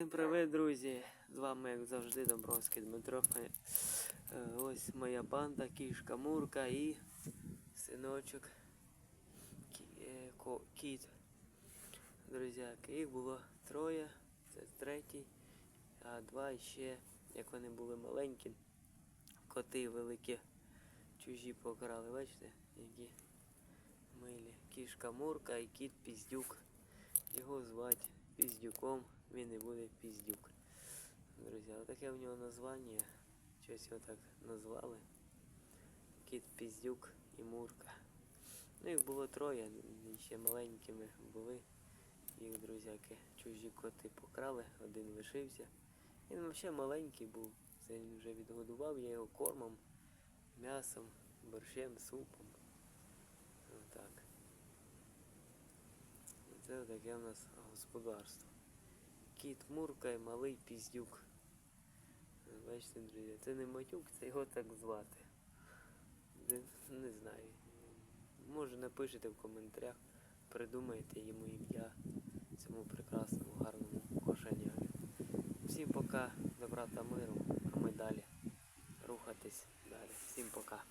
Всім привіт, друзі! З вами, як завжди, Домбровський Дмитро. Е, Ось моя банда, кішка Мурка і синочок е, Кіт. Друзяки, їх було троє, це третій, а два ще, як вони були маленькі, коти великі, чужі покрали, бачите, які милі. Кішка Мурка і кіт Піздюк. Його звати Піздюком, він і буде Піздюк. Друзі, отаке в нього названня. Щось його так назвали. Кіт Піздюк і Мурка. Ну їх було троє, ще маленькими були. Їх друзяки чужі коти покрали, один лишився. Він взагалі маленький був. Це він вже відгодував, я його кормом, м'ясом, борщем, супом. Отак. Це таке у нас господарство. Кіт Мурка і малий піздюк. Бачите, друзі, це не матюк, це його так звати. Не, знаю. Може напишете в коментарях, придумайте йому ім'я цьому прекрасному, гарному кошеняві. Всім пока, добра та миру, а ми далі рухатись далі. Всім пока.